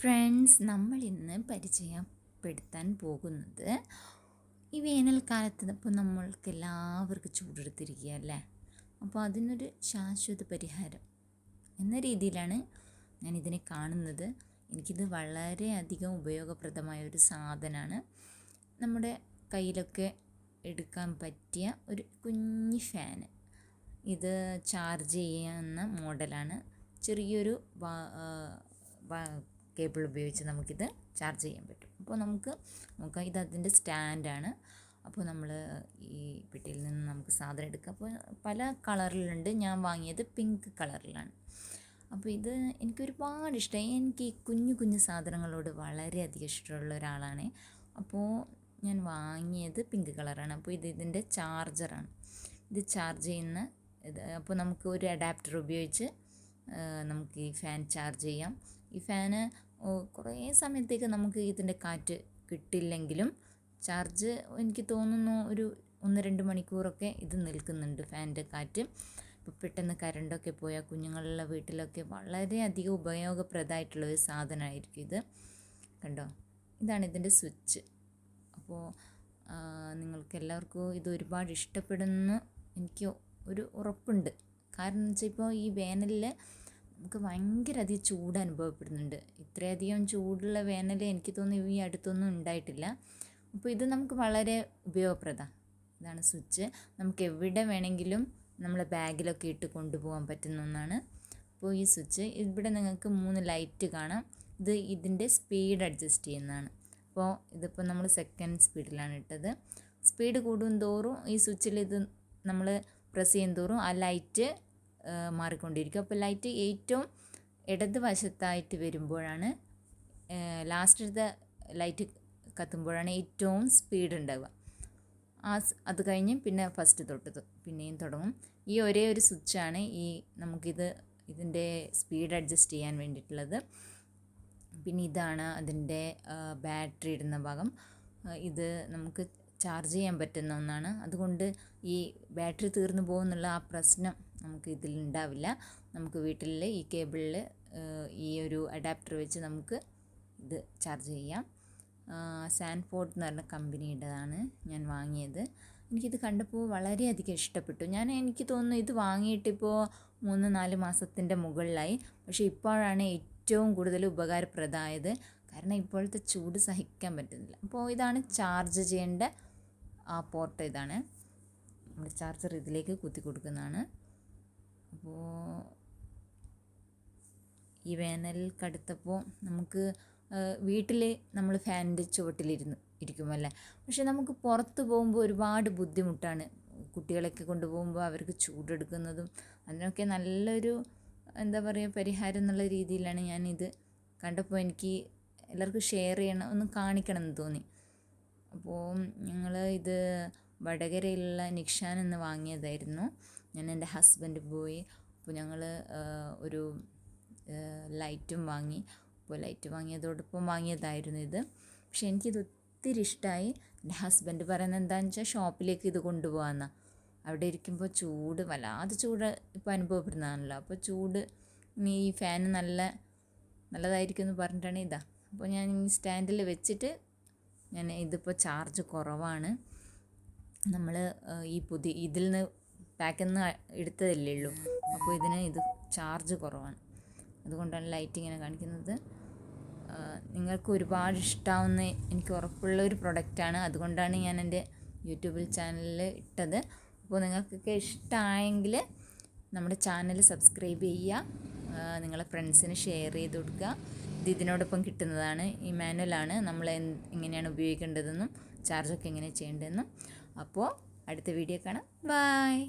Friends നമ്മൾ ഇന്ന് പരിചയപ്പെടുത്താൻ പോകുന്നത് ഈ വേനൽക്കാലത്ത് ഇപ്പോൾ നമ്മൾക്ക് എല്ലാവർക്കും ചൂടെടുത്തിരിക്കുക അല്ലേ? അപ്പോൾ അതിനൊരു ശാശ്വത പരിഹാരം എന്ന രീതിയിലാണ് ഞാൻ ഇതിനെ കാണുന്നത്. എനിക്കിത് വളരെയധികം ഉപയോഗപ്രദമായ ഒരു സാധനമാണ്. നമ്മുടെ കയ്യിലൊക്കെ എടുക്കാൻ പറ്റിയ ഒരു കുഞ്ഞ് ഫാന്. ഇത് ചാർജ് ചെയ്യുന്ന മോഡലാണ്. ചെറിയൊരു കേബിൾ ഉപയോഗിച്ച് നമുക്കിത് ചാർജ് ചെയ്യാൻ പറ്റും. അപ്പോൾ നമുക്ക് നോക്കാം ഇത് അതിന്റെ സ്റ്റാൻഡാണ് അപ്പോൾ നമ്മൾ ഈ പെട്ടിയിൽ നിന്ന് നമുക്ക് സാധനം എടുക്കാം. അപ്പോൾ പല കളറിലുണ്ട്. ഞാൻ വാങ്ങിയത് പിങ്ക് കളറിലാണ്. അപ്പോൾ ഇത് എനിക്ക് ഒരുപാട് ഇഷ്ടമായി എനിക്ക് ഈ കുഞ്ഞു കുഞ്ഞു സാധനങ്ങളോട് വളരെയധികം ഇഷ്ടമുള്ള ഒരാളാണ്. അപ്പോൾ ഞാൻ വാങ്ങിയത് പിങ്ക് കളറാണ്. അപ്പോൾ ഇത് ഇതിന്റെ ചാർജറാണ് ഇത് ചാർജ് ചെയ്യുന്ന ഇത് അപ്പോൾ നമുക്ക് ഒരു അഡാപ്റ്റർ ഉപയോഗിച്ച് നമുക്ക് ഈ ഫാൻ ചാർജ് ചെയ്യാം. ഈ ഫാന് കുറേ സമയത്തേക്ക് നമുക്ക് ഇതിന്റെ കാറ്റ് കിട്ടില്ലെങ്കിലും ചാർജ് എനിക്ക് തോന്നുന്നു ഒരു ഒന്ന് രണ്ട് മണിക്കൂറൊക്കെ ഇത് നിൽക്കുന്നുണ്ട് ഫാനിന്റെ കാറ്റ്. ഇപ്പോൾ പെട്ടെന്ന് കരണ്ടൊക്കെ പോയാൽ കുഞ്ഞുങ്ങളുടെ വീട്ടിലൊക്കെ വളരെയധികം ഉപയോഗപ്രദമായിട്ടുള്ള ഒരു സാധനമായിരിക്കും ഇത്. കണ്ടോ? ഇതാണ് ഇതിന്റെ സ്വിച്ച്. അപ്പോൾ നിങ്ങൾക്ക് എല്ലാവർക്കും ഇത് ഒരുപാട് ഇഷ്ടപ്പെടുന്നു. എനിക്ക് ഒരു ഉറപ്പുണ്ട്. കാരണം എന്ന് വെച്ചാൽ ഇപ്പോൾ ഈ വേനലിൽ നമുക്ക് ഭയങ്കര അധികം ചൂട് അനുഭവപ്പെടുന്നുണ്ട്. ഇത്രയധികം ചൂടുള്ള വേനൽ എനിക്ക് തോന്നുന്നു ഈ അടുത്തൊന്നും ഉണ്ടായിട്ടില്ല. അപ്പോൾ ഇത് നമുക്ക് വളരെ ഉപയോഗപ്രദമാണ് ഇതാണ് സ്വിച്ച്. നമുക്ക് എവിടെ വേണമെങ്കിലും നമ്മളെ ബാഗിലൊക്കെ ഇട്ട് കൊണ്ടുപോകാൻ പറ്റുന്ന ഒന്നാണ്. അപ്പോൾ ഈ സ്വിച്ച് ഇവിടെ നിങ്ങൾക്ക് മൂന്ന് ലൈറ്റ് കാണാം. ഇത് ഇതിന്റെ സ്പീഡ് അഡ്ജസ്റ്റ് ചെയ്യുന്നതാണ്. അപ്പോൾ ഇതിപ്പോൾ നമ്മൾ സെക്കൻഡ് സ്പീഡിലാണ് ഇട്ടത്. സ്പീഡ് കൂടും തോറും ഈ സ്വിച്ചിൽ ഇത് നമ്മൾ പ്രസ് ചെയ്യും തോറും ആ ലൈറ്റ് മാറിക്കൊണ്ടിരിക്കും. അപ്പോൾ ലൈറ്റ് ഏറ്റവും ഇടത് വശത്തായിട്ട് വരുമ്പോഴാണ് ലാസ്റ്റത്തെ ലൈറ്റ് കത്തുമ്പോഴാണ് ഏറ്റവും സ്പീഡ് ഉണ്ടാവുക. ആ അത് കഴിഞ്ഞ് പിന്നെ ഫസ്റ്റ് തൊട്ട് പിന്നെയും തുടങ്ങും. ഈ ഒരേ ഒരു സ്വിച്ചാണ് ഈ നമുക്കിത് ഇതിന്റെ സ്പീഡ് അഡ്ജസ്റ്റ് ചെയ്യാൻ വേണ്ടിയിട്ടുള്ളത്. പിന്നെ ഇതാണ് അതിന്റെ ബാറ്ററി ഇടുന്ന ഭാഗം. ഇത് നമുക്ക് ചാർജ് ചെയ്യാൻ പറ്റുന്ന ഒന്നാണ്. അതുകൊണ്ട് ഈ ബാറ്ററി തീർന്നു പോകുന്നുള്ള ആ പ്രശ്നം നമുക്ക് ഇതിൽ ഉണ്ടാവില്ല. നമുക്ക് വീട്ടിൽ ഈ കേബിളിൽ ഈ ഒരു അഡാപ്റ്റർ വെച്ച് നമുക്ക് ഇത് ചാർജ് ചെയ്യാം. സാൻഫോർഡ് എന്ന് പറഞ്ഞ കമ്പനിയുടേതാണ് ഞാൻ വാങ്ങിയത്. എനിക്കിത് കണ്ടപ്പോൾ വളരെയധികം ഇഷ്ടപ്പെട്ടു. ഞാൻ എനിക്ക് തോന്നുന്നു ഇത് വാങ്ങിയിട്ടിപ്പോൾ മൂന്ന് നാല് മാസത്തിന്റെ മുകളിലായി. പക്ഷേ ഇപ്പോഴാണ് ഏറ്റവും കൂടുതൽ ഉപകാരപ്രദമായത്. കാരണം ഇപ്പോഴത്തെ ചൂട് സഹിക്കാൻ പറ്റുന്നില്ല. അപ്പോൾ ഇതാണ് ചാർജ് ചെയ്യേണ്ട ആ പോർട്ട് ഇതാണ്. നമ്മൾ ചാർജർ ഇതിലേക്ക് കുത്തി കൊടുക്കുന്നതാണ്. അപ്പോൾ ഈ വേനൽ കടുത്തപ്പോൾ നമുക്ക് വീട്ടിൽ നമ്മൾ ഫാനിന്റെ ചുവട്ടിലിരുന്ന് ഇരിക്കുമല്ലേ പക്ഷെ നമുക്ക് പുറത്ത് പോകുമ്പോൾ ഒരുപാട് ബുദ്ധിമുട്ടാണ്. കുട്ടികളൊക്കെ കൊണ്ടുപോകുമ്പോൾ അവർക്ക് ചൂടെടുക്കുന്നതും അതിനൊക്കെ നല്ലൊരു എന്താ പറയുക പരിഹാരം എന്നുള്ള രീതിയിലാണ് ഞാനിത് കണ്ടപ്പോൾ എനിക്ക് എല്ലാവർക്കും ഷെയർ ചെയ്യണം ഒന്ന് കാണിക്കണം എന്ന് തോന്നി. അപ്പോൾ ഞങ്ങൾ ഇത് വടകരയിലുള്ള നിക്ഷാൻ എന്ന് വാങ്ങിയതായിരുന്നു. ഞാൻ എന്റെ ഹസ്ബൻഡ് പോയി. അപ്പോൾ ഞങ്ങൾ ഒരു ലൈറ്റും വാങ്ങി. അപ്പോൾ ലൈറ്റ് വാങ്ങിയതോടൊപ്പം വാങ്ങിയതായിരുന്നു ഇത്. പക്ഷെ എനിക്കിത് ഒത്തിരി ഇഷ്ടമായി എന്റെ ഹസ്ബൻഡ് പറയുന്നത് എന്താണെന്ന് വെച്ചാൽ ഷോപ്പിലേക്ക് ഇത് കൊണ്ടുപോകാമെന്ന അവിടെ ഇരിക്കുമ്പോൾ ചൂട് വല്ലാതെ ചൂട് ഇപ്പോൾ അനുഭവപ്പെടുന്നതാണല്ലോ. അപ്പോൾ ചൂട് ഈ ഫാൻ നല്ല നല്ലതായിരിക്കും എന്ന് പറഞ്ഞിട്ടാണ് ഇതാ. അപ്പോൾ ഞാൻ സ്റ്റാൻഡിൽ വെച്ചിട്ട് ഞാൻ ഇതിപ്പോൾ ചാർജ് കുറവാണ്. നമ്മൾ ഈ പുതിയ ഇതിൽ നിന്ന് പാക്കിൽ നിന്ന് എടുത്തതല്ലേ ഉള്ളൂ. അപ്പോൾ ഇതിന് ഇത് ചാർജ് കുറവാണ്. അതുകൊണ്ടാണ് ലൈറ്റ് ഇങ്ങനെ കാണിക്കുന്നത്. നിങ്ങൾക്ക് ഒരുപാട് ഇഷ്ടമാവുന്ന എനിക്ക് ഉറപ്പുള്ള ഒരു പ്രൊഡക്റ്റാണ് അതുകൊണ്ടാണ് ഞാൻ എന്റെ യൂട്യൂബിൽ ചാനലിൽ ഇട്ടത്. അപ്പോൾ നിങ്ങൾക്കൊക്കെ ഇഷ്ടമായെങ്കിൽ നമ്മുടെ ചാനൽ സബ്സ്ക്രൈബ് ചെയ്യുക. നിങ്ങളെ ഫ്രണ്ട്സിന് ഷെയർ ചെയ്ത് കൊടുക്കുക. ഇത് ഇതിനോടൊപ്പം കിട്ടുന്നതാണ് ഈ മാനുവലാണ് നമ്മൾ എങ്ങനെയാണ് ഉപയോഗിക്കേണ്ടതെന്നും ചാർജൊക്കെ എങ്ങനെ ചെയ്യേണ്ടതെന്നും. അപ്പോൾ അടുത്ത വീഡിയോ കാണാം. ബായ്